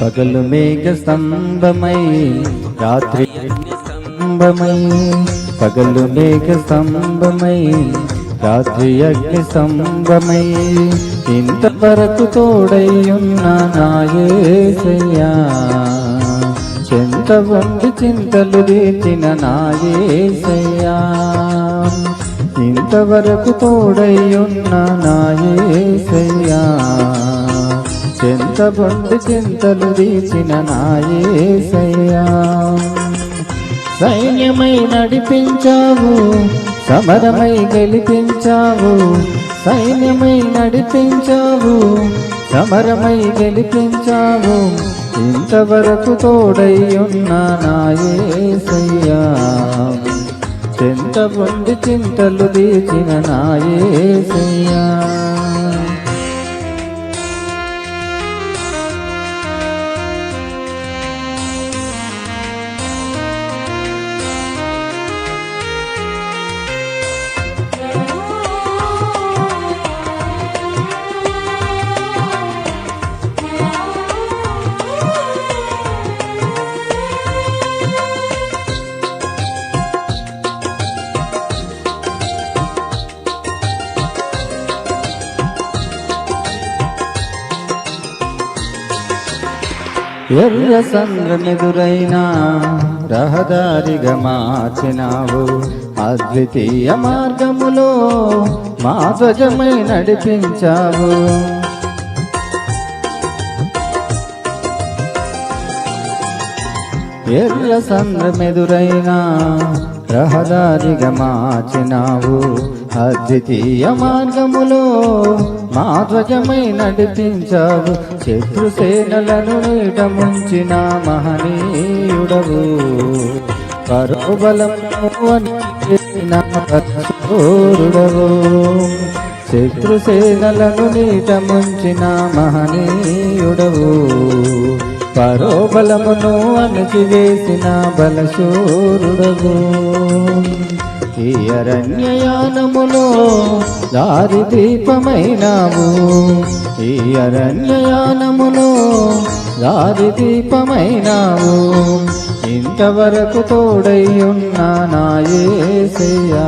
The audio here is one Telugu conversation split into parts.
పగలు మేఘ స్తంభమై రాత్రి స్తంభమై. పగలు మేఘ స్తంభమై రాత్రి అగ్ని స్తంభమై. ఇంతవరకు తోడై ఉన్న నాయసయ్యా చెంత వండి చింతలు తీర్చిన నాయేసయ్యా ఇంతవరకు తోడయ్యున్న నాయేసయ్యా చెంత బండి చింతలు తీసిన నాయేసయ్యా. సైన్యమై నడిపించావు సమరమై గెలిపించావు సైన్యమై నడిపించావు సమరమై గెలిపించావు ఇంతవరకు తోడై ఉన్న నాయేసయ్యా. చింత బండి చింతలు తీసిన నాయేసయ్యా. ఎర్ర సంద్రమెదురైన రహదారిగా మార్చినావు. అద్వితీయ మార్గములో మా ధ్వజమై నడిపించావు. ఎర్ర సంద్రమెదురైన రహదారిగా మార్చినావు. అద్వితీయ మార్గములో మా ధ్వజమై నడిపించావు. శత్రుసేనలను నీట ముంచిన మహనీయుడవు. పరోబలము శత్రు సేనలను శత్రుసేనలను నీట ముంచిన మహనీయుడవు. పరోబలమును అణచివేసిన బలశూరుడవు ఈ అరణ్యయానములో దారి దీపమైనావు ఈ అరణ్యయానములో దారి దీపమైనావు ఇంతవరకు తోడై ఉన్న నాయసయ్యా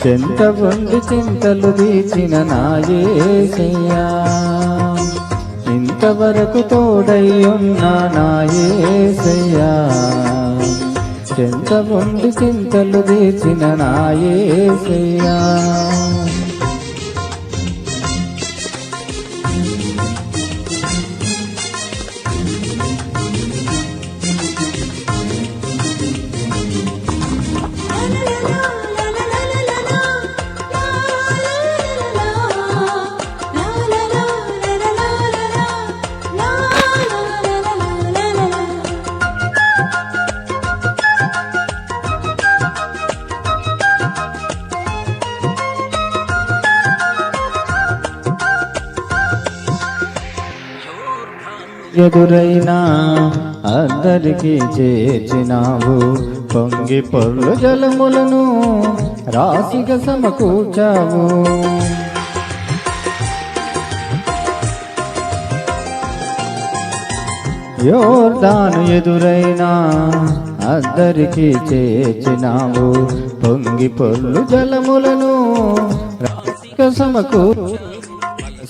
చెంత ఉండి చింతలు దీచిన నాయేసయ్యా ఇంతవరకు తోడై ఉన్న నాయసయ్యా. చెంత గుండి చింతలు తీసిన నాయసయ్యా. ఎదురైనా అందరికీ చేర్చినావు. పొంగి పొర్లు జలములను రాశిగా సమకూర్చావు. యోర్దాను ఎదురైనా అందరికీ చేర్చినావు. పొంగి పొర్లు జలములను రాశిగా సమకూర్చావు.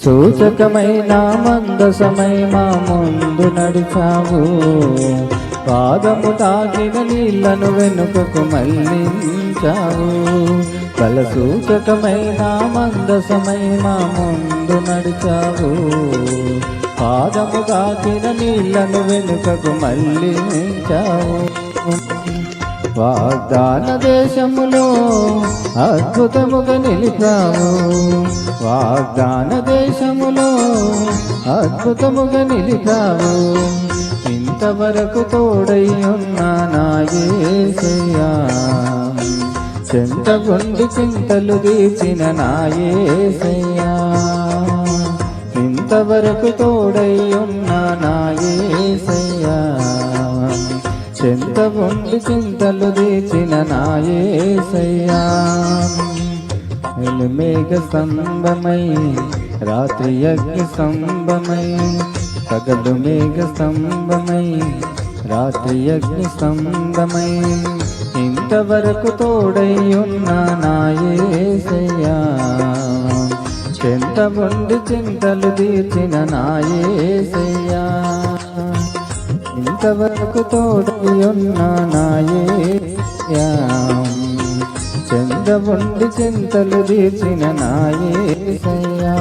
సూచకమైన మందసమై మా ముందు నడిచావు. పాదము తాకిన నీళ్ళను వెనుకకు మళ్ళించావు బల సూచకమైన మందసమై మా ముందు నడిచావు. పాదము తాకిన నీళ్ళను వెనుకకు మళ్ళించావు వాగ్దాన దేశములో అద్భుతముగా నిలిపావు వాగ్దాన దేశములో అద్భుతముగా నిలిపావు ఇంతవరకు తోడై ఉన్న నాయసయ్యా చెంత గుండి చింతలు తీసిన నాయేసయ్యా ఇంతవరకు తోడై ఉన్న నాయసయ్యా చెంత ఉండి చింతలు తీసిన నాయసయ్యా. మేఘ స్తంభమై రాత్రి అగ్ని స్తంభమై పగలు మేఘ స్తంభమై రాత్రి అగ్ని స్తంభమై. ఇంతవరకు తోడై ఉన్న నాయసయ్యా. చెంత ఉండి చింతలు తీర్చిన నాయసయ్యా. ఇంతవరకు తోడై ఉన్న నాయసయ్యా ఉండి చింతలు తీర్చిన నాయసయ్యా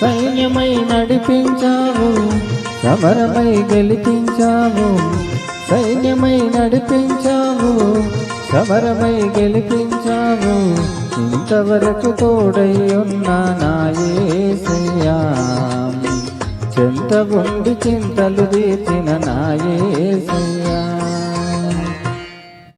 సైన్యమై నడిపించావు సమరమై గెలిపించావు. సైన్యమై నడిపించావు సమరమై గెలిపించావు. ఇంతవరకు తోడై ఉన్న నాయసయ్యా చింత ఉండి చింతలు తీర్చిన నాయసయ్యా